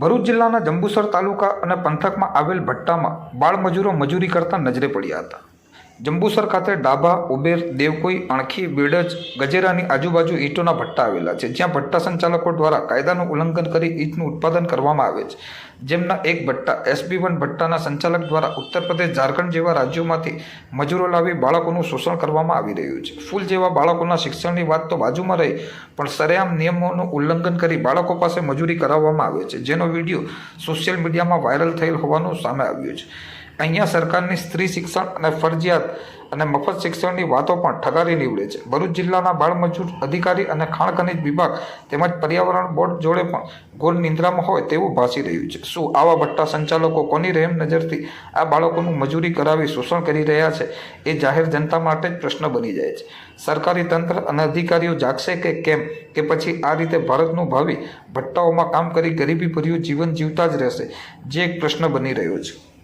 ભરૂચ જિલ્લાના જંબુસર તાલુકા અને પંથકમાં આવેલ ભટ્ટામાં બાળમજૂરો મજૂરી કરતા નજરે પડ્યા હતા. જંબુસર ખાતે ડાબા ઉબેર, દેવકોઈ, અણખી, બેડજ, ગજેરાની આજુબાજુ ઈંટોના ભટ્ટા આવેલા છે, જ્યાં ભટ્ટા સંચાલકો દ્વારા કાયદાનું ઉલ્લંઘન કરી ઈંટનું ઉત્પાદન કરવામાં આવે છે. જેમના એક ભટ્ટા એસબી વન ભટ્ટાના સંચાલક દ્વારા ઉત્તર પ્રદેશ, ઝારખંડ જેવા રાજ્યોમાંથી મજૂરો લાવી બાળકોનું શોષણ કરવામાં આવી રહ્યું છે. ફૂલ જેવા બાળકોના શિક્ષણની વાત તો બાજુમાં રહી, પણ સરેઆમ નિયમોનું ઉલ્લંઘન કરી બાળકો પાસે મજૂરી કરાવવામાં આવે છે, જેનો વીડિયો સોશિયલ મીડિયામાં વાયરલ થયેલ હોવાનું સામે આવ્યું છે. અહીંયા સરકારની સ્ત્રી શિક્ષણ અને ફરજિયાત અને મફત શિક્ષણની વાતો પણ ઠગારી નીવડે છે. ભરૂચ જિલ્લાના બાળમજૂર અધિકારી અને ખાણ ખનિજ વિભાગ તેમજ પર્યાવરણ બોર્ડ જોડે પણ ગોળ નિંદ્રામાં હોય તેવું ભાસી રહ્યું છે. શું આવા ભટ્ટા સંચાલકો કોની રહેમ નજરથી આ બાળકોનું મજૂરી કરાવી શોષણ કરી રહ્યા છે એ જાહેર જનતા માટે જ પ્રશ્ન બની જાય છે. સરકારી તંત્ર અને અધિકારીઓ જાગશે કે કેમ? કે પછી આ રીતે ભારતનું ભાવિ ભટ્ટાઓમાં કામ કરી ગરીબી ભર્યું જીવન જીવતા જ રહેશે. જે એક પ્રશ્ન બની રહ્યો છે.